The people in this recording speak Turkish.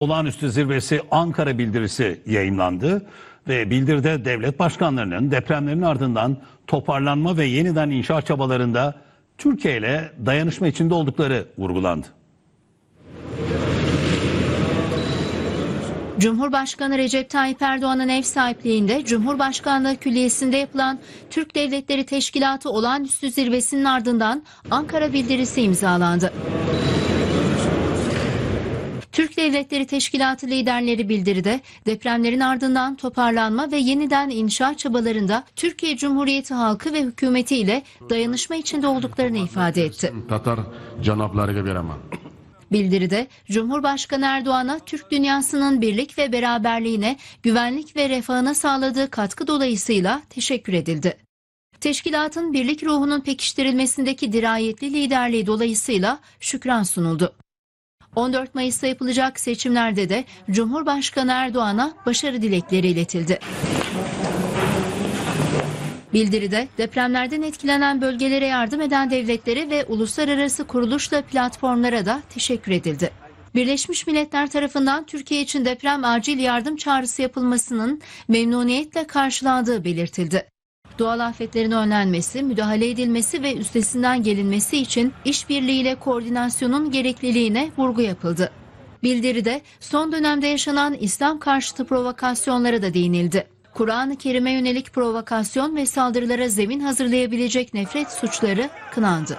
Olağanüstü zirvesi Ankara bildirisi yayınlandı ve bildiride devlet başkanlarının depremlerin ardından toparlanma ve yeniden inşa çabalarında Türkiye ile dayanışma içinde oldukları vurgulandı. Cumhurbaşkanı Recep Tayyip Erdoğan'ın ev sahipliğinde Cumhurbaşkanlığı Külliyesi'nde yapılan Türk Devletleri Teşkilatı olağanüstü zirvesinin ardından Ankara bildirisi imzalandı. Türk Devletleri Teşkilatı liderleri bildiride depremlerin ardından toparlanma ve yeniden inşa çabalarında Türkiye Cumhuriyeti halkı ve hükümeti ile dayanışma içinde olduklarını ifade etti. Tatar janoblarga beraman. Bildiride Cumhurbaşkanı Erdoğan'a Türk dünyasının birlik ve beraberliğine, güvenlik ve refahına sağladığı katkı dolayısıyla teşekkür edildi. Teşkilatın birlik ruhunun pekiştirilmesindeki dirayetli liderliği dolayısıyla şükran sunuldu. 14 Mayıs'ta yapılacak seçimlerde de Cumhurbaşkanı Erdoğan'a başarı dilekleri iletildi. Bildiride depremlerden etkilenen bölgelere yardım eden devletlere ve uluslararası kuruluşla platformlara da teşekkür edildi. Birleşmiş Milletler tarafından Türkiye için deprem acil yardım çağrısı yapılmasının memnuniyetle karşılandığı belirtildi. Doğal afetlerin önlenmesi, müdahale edilmesi ve üstesinden gelinmesi için işbirliğiyle koordinasyonun gerekliliğine vurgu yapıldı. Bildiride son dönemde yaşanan İslam karşıtı provokasyonlara da değinildi. Kur'an-ı Kerim'e yönelik provokasyon ve saldırılara zemin hazırlayabilecek nefret suçları kınandı.